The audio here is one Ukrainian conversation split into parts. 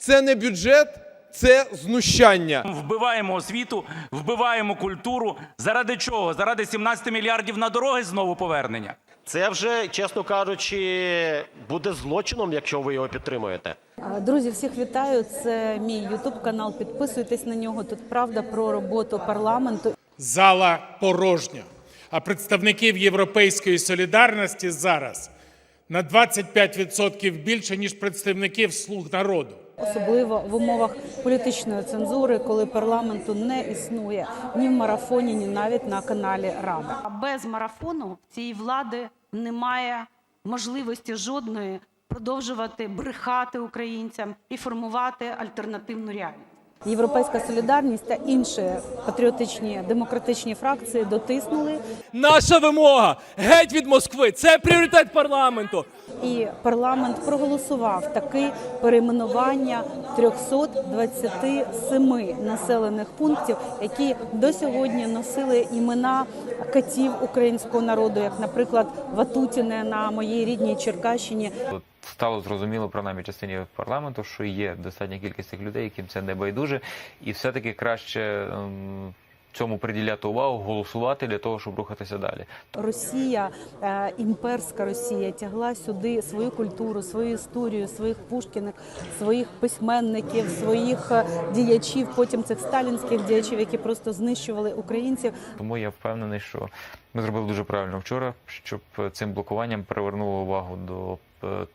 Це не бюджет, це знущання. Вбиваємо освіту, вбиваємо культуру. Заради чого? Заради 17 мільярдів на дороги знову повернення. Це вже, чесно кажучи, буде злочином, якщо ви його підтримуєте. Друзі, всіх вітаю. Це мій Ютуб канал. Підписуйтесь на нього. Тут правда про роботу парламенту. Зала порожня. А представників Європейської солідарності зараз на 25% більше, ніж представників слуг народу. Особливо в умовах політичної цензури, коли парламенту не існує ні в марафоні, ні навіть на каналі Рада. Без марафону цієї влади немає можливості жодної продовжувати брехати українцям і формувати альтернативну реальність. Європейська солідарність та інші патріотичні демократичні фракції дотиснули, Наша вимога геть від Москви. Це пріоритет парламенту. і парламент проголосував таке перейменування 327 населених пунктів, які до сьогодні носили імена катів українського народу, як, наприклад, Ватутіне на моїй рідній Черкащині. Стало зрозуміло, принаймні частині парламенту, що є достатня кількість тих людей, яким це не байдуже, і все-таки краще ем, цьому приділяти увагу, голосувати для того, щоб рухатися далі. Росія, е, імперська Росія, тягла сюди свою культуру, свою історію, своїх Пушкіних, своїх письменників, своїх е, діячів, потім цих сталінських діячів, які просто знищували українців. Тому я впевнений, що ми зробили дуже правильно вчора, щоб цим блокуванням привернули увагу до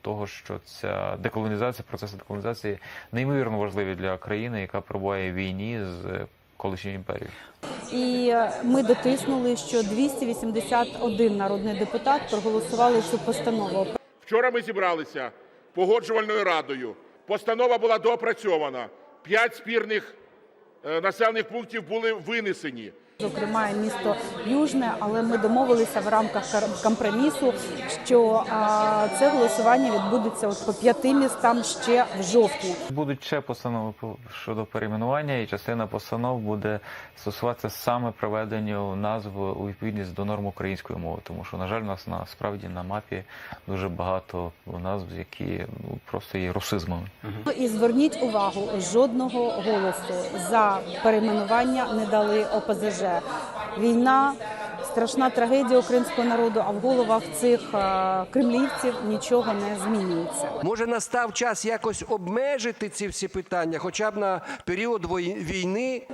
того, що ця деколонізація, процес деколонізації неймовірно важливий для країни, яка перебуває в війні з е, колишньою імперією. І е, ми дотиснули, що 281 народний депутат проголосували цю постанову. Вчора ми зібралися погоджувальною радою. Постанова була доопрацьована. П'ять спірних е, населених пунктів були винесені. Зокрема, і місто Южне, але ми домовилися в рамках компромісу, що а, це голосування відбудеться от по п'яти містам ще в жовтні. Будуть ще постанови по- щодо перейменування, і частина постанов буде стосуватися саме приведення назв у відповідність до норм української мови, тому що, на жаль, у нас насправді на мапі дуже багато назв, які ну, просто є русизмами. І зверніть увагу, жодного голосу за перейменування не дали ОПЗЖ. Війна, страшна трагедія українського народу, а в головах цих е, кремлівців нічого не змінюється. Може, настав час якось обмежити ці всі питання, хоча б на період війни.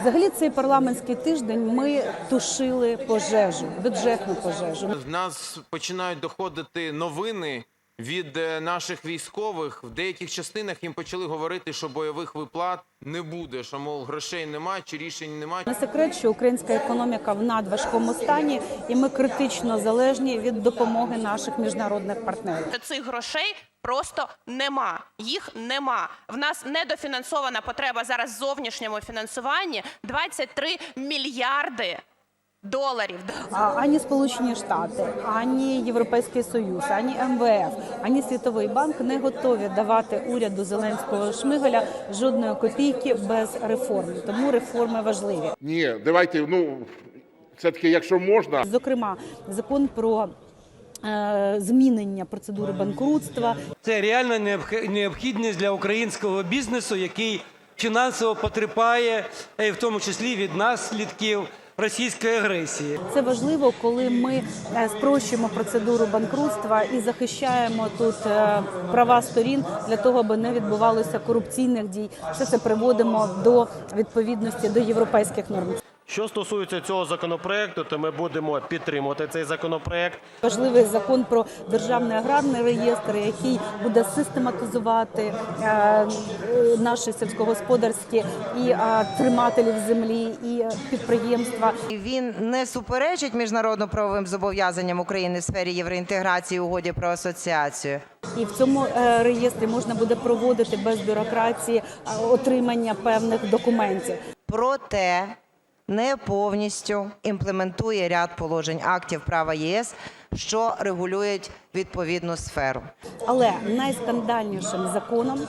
Взагалі, цей парламентський тиждень ми тушили пожежу, бюджетну пожежу. В нас починають доходити новини від е, наших військових. В деяких частинах їм почали говорити, що бойових виплат не буде, що мов грошей немає чи рішень немає. Не секрет, що українська економіка в надважкому стані, і ми критично залежні від допомоги наших міжнародних партнерів. цих грошей просто нема. Їх нема. В нас недофінансована потреба зараз в зовнішньому фінансуванні 23 мільярди доларів. Ані Сполучені Штати, ані Європейський Союз, ані МВФ, ані Світовий банк не готові давати уряду Зеленського Шмигаля жодної копійки без реформ. Тому реформи важливі. Ні, давайте, ну, все-таки, якщо можна, Зокрема, закон про е, змінення процедури банкрутства, Це реальна необх- необхідність для українського бізнесу, який фінансово потерпає, е, в тому числі від наслідків російської агресії. Це важливо, коли ми е, спрощуємо процедуру банкрутства і захищаємо тут е, права сторін для того, аби не відбувалося корупційних дій. Все це приводимо до відповідності до європейських норм. Що стосується цього законопроекту, то ми будемо підтримувати цей законопроект. Важливий закон про державний аграрний реєстр, який буде систематизувати е, е, наші сільськогосподарські і е, тримателів землі, і е, підприємства. Він не суперечить міжнародно-правовим зобов'язанням України в сфері євроінтеграції угоді про асоціацію. І в цьому е, реєстрі можна буде проводити без бюрократії е, отримання певних документів. Проте не повністю імплементує ряд положень актів права ЄС, що регулюють відповідну сферу. Але найскандальнішим законом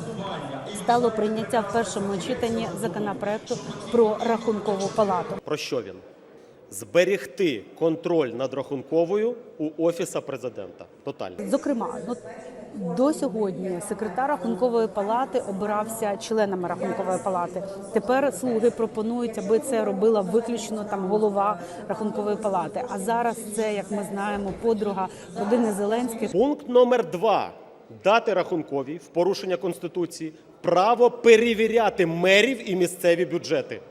стало прийняття в першому читанні законопроекту про рахункову палату. Про що він? Зберегти контроль над рахунковою у Офіса президента. Тотально. Зокрема, ну До сьогодні секретар рахункової палати обирався членами рахункової палати. Тепер слуги пропонують, аби це робила виключно там голова рахункової палати. А зараз це, як ми знаємо, подруга родини Зеленських. Пункт номер два. Дати рахунковій в порушення Конституції право перевіряти мерів і місцеві бюджети.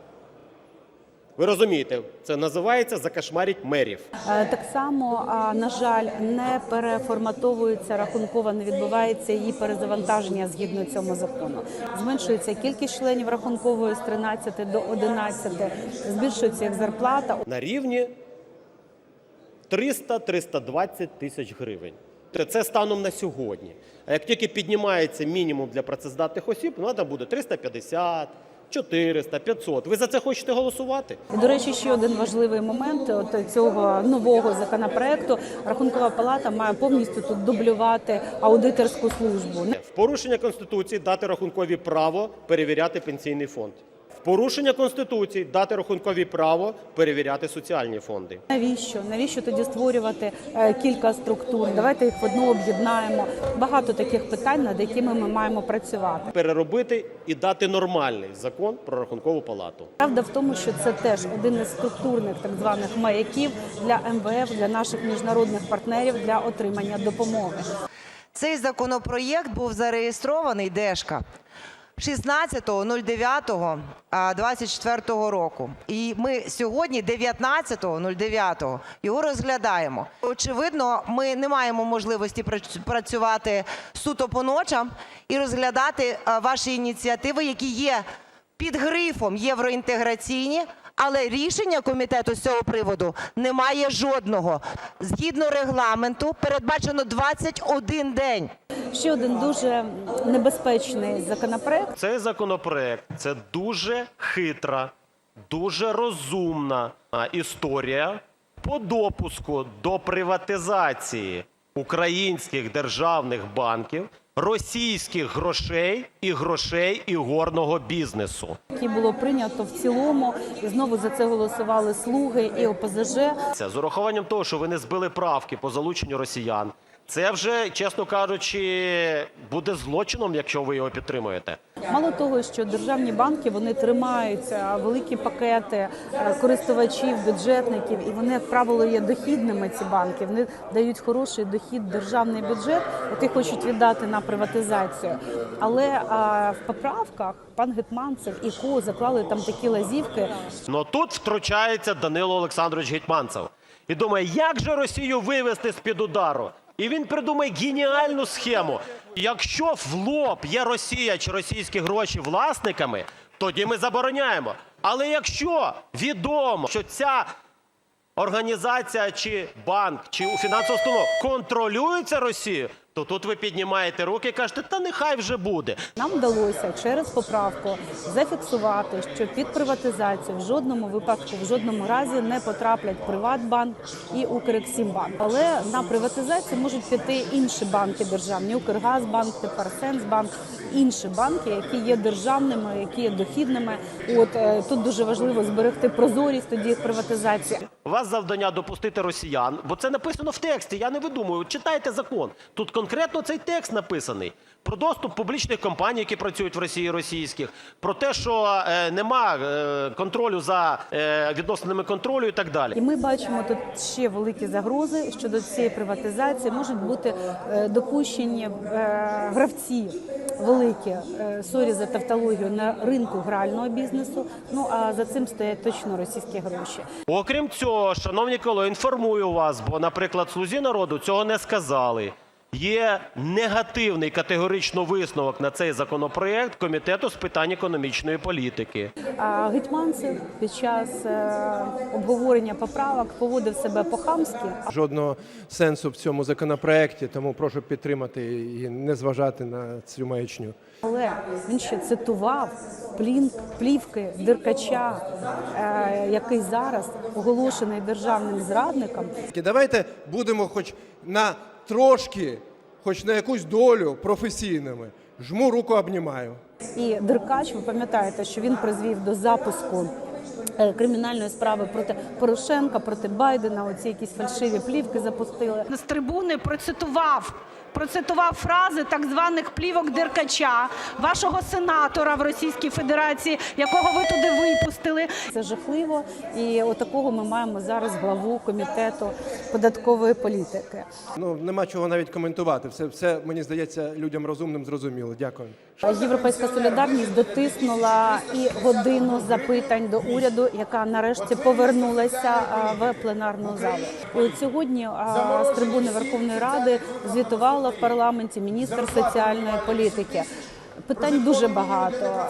Ви розумієте, це називається закашмарить мерів. Е, Так само, а, на жаль, не переформатовується рахункова, не відбувається її перезавантаження згідно цьому закону. Зменшується кількість членів рахункової з 13 до 11, збільшується їх зарплата. на рівні 300-320 тисяч гривень. Це станом на сьогодні. А як тільки піднімається мінімум для працездатних осіб, ну, треба буде 350, 400, 500. Ви за це хочете голосувати? До речі, ще один важливий момент от цього нового законопроекту. Рахункова палата має повністю тут дублювати аудиторську службу. В порушення Конституції дати рахункові право перевіряти пенсійний фонд. Порушення Конституції дати рахункові право перевіряти соціальні фонди. Навіщо? Навіщо тоді створювати е, кілька структур? Давайте їх в одну об'єднаємо. Багато таких питань, над якими ми маємо працювати. Переробити і дати нормальний закон про рахункову палату. Правда в тому, що це теж один із структурних так званих маяків для МВФ, для наших міжнародних партнерів для отримання допомоги. Цей законопроєкт був зареєстрований Дешка 16.09.24 року. І ми сьогодні, 19.09, його розглядаємо. Очевидно, ми не маємо можливості прац- працювати суто по ночам і розглядати ваші ініціативи, які є під грифом євроінтеграційні, але рішення комітету з цього приводу немає жодного. Згідно регламенту передбачено 21 день. Ще один дуже небезпечний законопроект. Цей законопроект це дуже хитра, дуже розумна історія по допуску до приватизації українських державних банків, російських грошей і грошей ігорного бізнесу. Які було прийнято в цілому, і знову за це голосували слуги і ОПЗЖ. Це з урахуванням того, що ви не збили правки по залученню росіян. Це вже, чесно кажучи, буде злочином, якщо ви його підтримуєте. Мало того, що державні банки вони тримають е, великі пакети е, користувачів, бюджетників, і вони, як правило, є дохідними. Ці банки вони дають хороший дохід державний бюджет, який хочуть віддати на приватизацію. Але е, в поправках пан Гетманцев і ко заклали там такі лазівки, Но тут втручається Данило Олександрович Гетманцев і думає, як же Росію вивести з-під удару. І він придумає геніальну схему. Якщо в лоб є Росія чи російські гроші власниками, тоді ми забороняємо. Але якщо відомо, що ця організація чи банк, чи фінансова установа контролюється Росією, то тут ви піднімаєте руки і кажете, та нехай вже буде. Нам вдалося через поправку зафіксувати, що під приватизацію в жодному випадку, в жодному разі не потраплять Приватбанк і Укрексімбанк. Але на приватизацію можуть піти інші банки державні, Укргазбанк, тепер Сенсбанк, інші банки, які є державними, які є дохідними. От е, тут дуже важливо зберегти прозорість тоді їх приватизації. У вас завдання допустити росіян, бо це написано в тексті. Я не видумую. Читайте закон. Тут конкретно цей текст написаний про доступ публічних компаній, які працюють в Росії, російських, про те, що е, нема е, контролю за е, відносинами контролю і так далі. І ми бачимо тут ще великі загрози щодо цієї приватизації. Можуть бути допущені гравці великі, сорі за тавтологію, на ринку грального бізнесу. Ну а за цим стоять точно російські гроші. Окрім цього, шановні колеги, інформую вас, бо, наприклад, слузі народу цього не сказали. Є негативний категорично висновок на цей законопроект комітету з питань економічної політики. Гетьманцев під час е, обговорення поправок поводив себе по-хамськи. Жодного сенсу в цьому законопроекті, тому прошу підтримати і не зважати на цю маячню. Але він ще цитував плін, плівки Деркача, е, який зараз оголошений державним зрадником. Давайте будемо хоч на трошки, хоч на якусь долю професійними. Жму руку, обнімаю. І Деркач, ви пам'ятаєте, що він призвів до запуску е, кримінальної справи проти Порошенка, проти Байдена. Оці якісь фальшиві плівки запустили. З трибуни процитував процитував фрази так званих плівок Деркача, вашого сенатора в Російській Федерації, якого ви туди випустили. Це жахливо, і отакого ми маємо зараз главу комітету податкової політики. Ну нема чого навіть коментувати. Все, все мені здається, людям розумним зрозуміло. Дякую. Європейська солідарність дотиснула і годину запитань до уряду, яка нарешті повернулася в пленарну залу. От сьогодні з трибуни Верховної Ради звітувала в парламенті міністр соціальної політики. Питань дуже багато.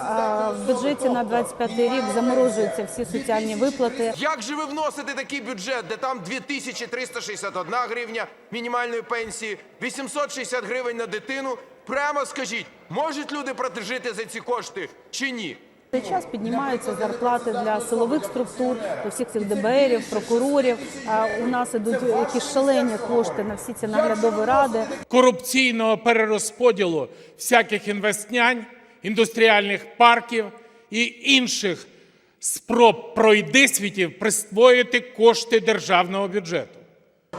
В бюджеті на 25 рік заморожуються всі соціальні виплати. Як же ви вносите такий бюджет, де там 2361 гривня мінімальної пенсії, 860 гривень на дитину? Прямо скажіть, можуть люди прожити за ці кошти чи ні? В цей час піднімаються зарплати для силових структур, для всіх цих ДБРів, прокурорів. А У нас ідуть якісь шалені кошти на всі ці наглядові ради. корупційного перерозподілу всяких інвестнянь, індустріальних парків і інших спроб пройдисвітів присвоїти кошти державного бюджету.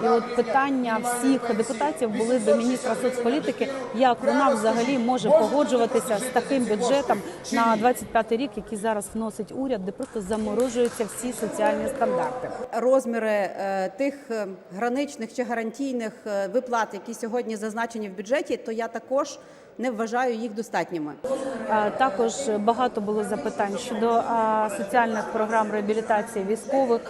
І от питання всіх депутатів були до міністра соцполітики, як вона взагалі може погоджуватися з таким бюджетом на 25 рік, який зараз вносить уряд, де просто заморожуються всі соціальні стандарти. розміри е, тих е, граничних чи гарантійних е, виплат, які сьогодні зазначені в бюджеті, то я також не вважаю їх достатніми. Також багато було запитань щодо соціальних програм реабілітації військових.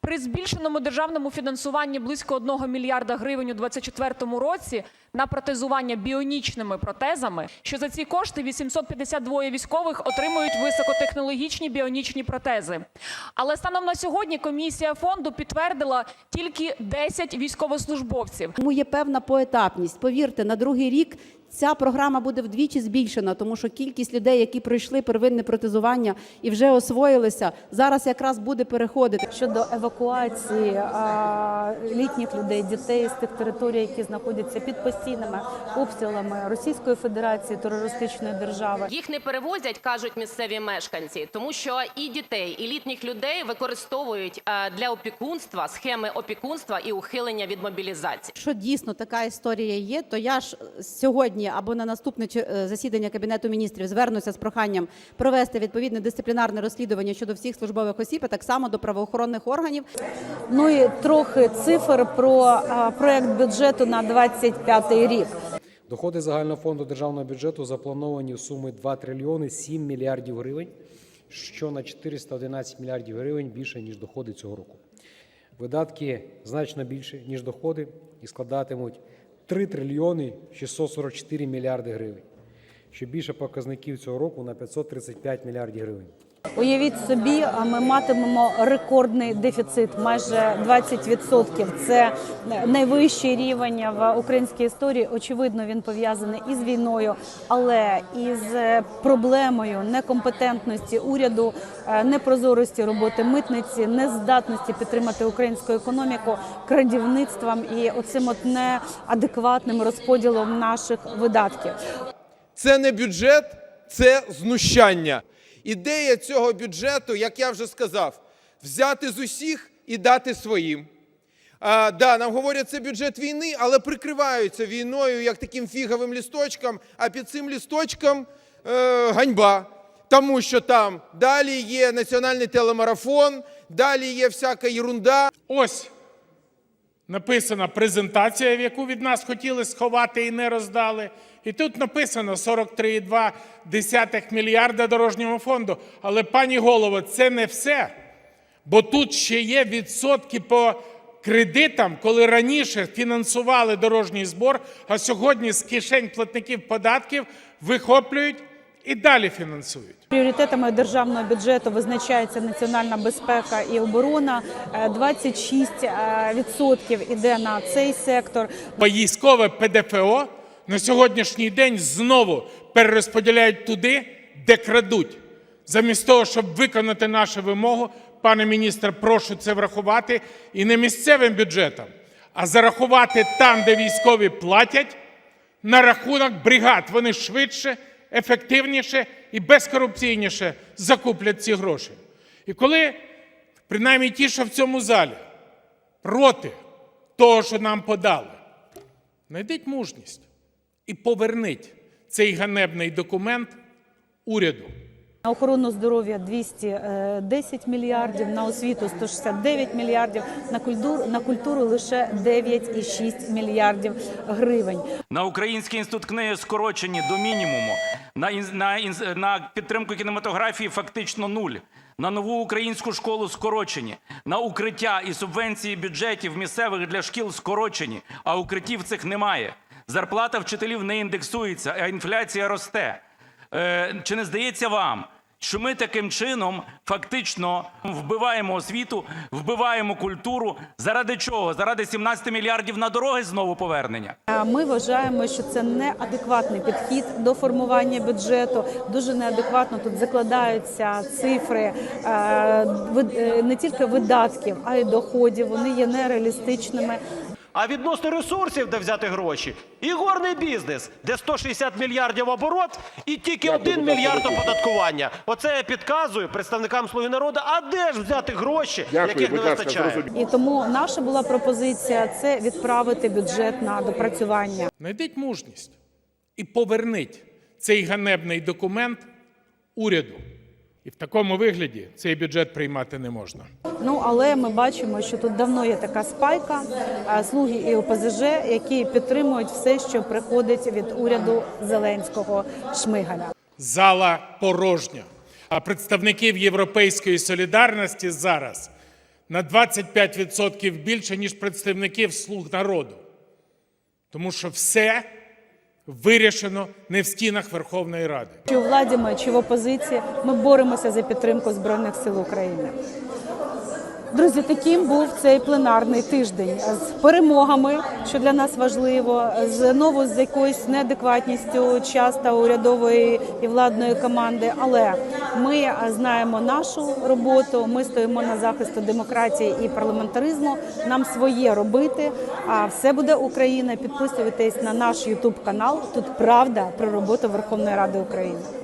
При збільшеному державному фінансуванні близько 1 мільярда гривень у 2024 році на протезування біонічними протезами, що за ці кошти 852 військових отримують високотехнологічні біонічні протези. Але станом на сьогодні комісія фонду підтвердила тільки 10 військовослужбовців. Тому є певна поетапність. Повірте, на другий рік ця програма буде вдвічі збільшена, тому що кількість людей, які пройшли первинне протезування і вже освоїлися, зараз якраз буде переходити. Щодо евакуації а, літніх людей, дітей з тих територій, які знаходяться під постійними обстрілами Російської Федерації, терористичної держави. Їх не перевозять, кажуть місцеві мешканці, тому що і дітей, і літніх людей використовують е, для опікунства схеми опікунства і ухилення від мобілізації. Якщо дійсно така історія є, то я ж сьогодні або на наступне е, засідання кабінету міністрів звернуся з проханням провести відповідне дисциплінарне розслідування щодо всіх службових осіб, а так само до правоохоронних органів. Ну і трохи цифр про проект бюджету на 25 рік. Доходи загального фонду державного бюджету заплановані в сумі 2 трильйони 7 мільярдів гривень, що на 411 мільярдів гривень більше, ніж доходи цього року. Видатки значно більше, ніж доходи, і складатимуть 3 трильйони 644 мільярди гривень, що більше показників цього року на 535 мільярдів гривень. Уявіть собі, ми матимемо рекордний дефіцит, майже 20%. Це найвищий рівень в українській історії. Очевидно, він пов'язаний із війною, але і з проблемою некомпетентності уряду, е, непрозорості роботи митниці, нездатності підтримати українську економіку крадівництвом і оцим от неадекватним розподілом наших видатків. Це не бюджет, це знущання. Ідея цього бюджету, як я вже сказав, взяти з усіх і дати своїм. А, да, нам говорять, це бюджет війни, але прикриваються війною як таким фіговим лісточком, а під цим лісточком е, ганьба. Тому що там далі є національний телемарафон, далі є всяка ерунда. Ось написана презентація, в яку від нас хотіли сховати і не роздали. І тут написано 43,2 мільярда дорожнього фонду. Але, пані голово, це не все. Бо тут ще є відсотки по кредитам, коли раніше фінансували дорожній збор, а сьогодні з кишень платників податків вихоплюють і далі фінансують. Пріоритетами державного бюджету визначається національна безпека і оборона. Е, 26% іде на цей сектор. Військове ПДФО на сьогоднішній день знову перерозподіляють туди, де крадуть. Замість того, щоб виконати нашу вимогу, пане міністр, прошу це врахувати і не місцевим бюджетом, а зарахувати там, де військові платять, на рахунок бригад. Вони швидше, ефективніше і безкорупційніше закуплять ці гроші. І коли, принаймні ті, що в цьому залі, проти того, що нам подали, знайдіть мужність, і поверніть цей ганебний документ уряду. На охорону здоров'я 210 мільярдів, на освіту 169 мільярдів, на культуру, на культуру лише 9,6 мільярдів гривень. На Український інститут книги скорочені до мінімуму. На, на, на підтримку кінематографії фактично нуль. На нову українську школу скорочені. На укриття і субвенції бюджетів місцевих для шкіл скорочені, а укриттів цих немає. Зарплата вчителів не індексується, а інфляція росте. Е, чи не здається вам, що ми таким чином фактично вбиваємо освіту, вбиваємо культуру? Заради чого? Заради 17 мільярдів на дороги знову повернення? Ми вважаємо, що це неадекватний підхід до формування бюджету. Дуже неадекватно тут закладаються цифри е, е, не тільки видатків, а й доходів. Вони є нереалістичними. А відносно ресурсів, де взяти гроші, ігорний бізнес, де 160 мільярдів оборот і тільки один мільярд оподаткування. Оце я підказую представникам «Слуги народу», а де ж взяти гроші, Дякую, яких не вистачає? І тому наша була пропозиція це відправити бюджет на допрацювання. Знайдіть мужність і поверніть цей ганебний документ уряду. І в такому вигляді цей бюджет приймати не можна. Ну але ми бачимо, що тут давно є така спайка, слуги і ОПЗЖ, які підтримують все, що приходить від уряду Зеленського Шмигаля. Зала порожня. А представників Європейської солідарності зараз на 25% більше, ніж представників слуг народу. Тому що все вирішено не в стінах Верховної Ради. Чи у владі ми, чи в опозиції, ми боремося за підтримку Збройних сил України. Друзі, таким був цей пленарний тиждень з перемогами, що для нас важливо, знову з якоюсь неадекватністю часто урядової і владної команди. Але ми знаємо нашу роботу. Ми стоїмо на захисту демократії і парламентаризму. Нам своє робити. А все буде Україна. Підписуйтесь на наш Ютуб канал. Тут правда про роботу Верховної Ради України.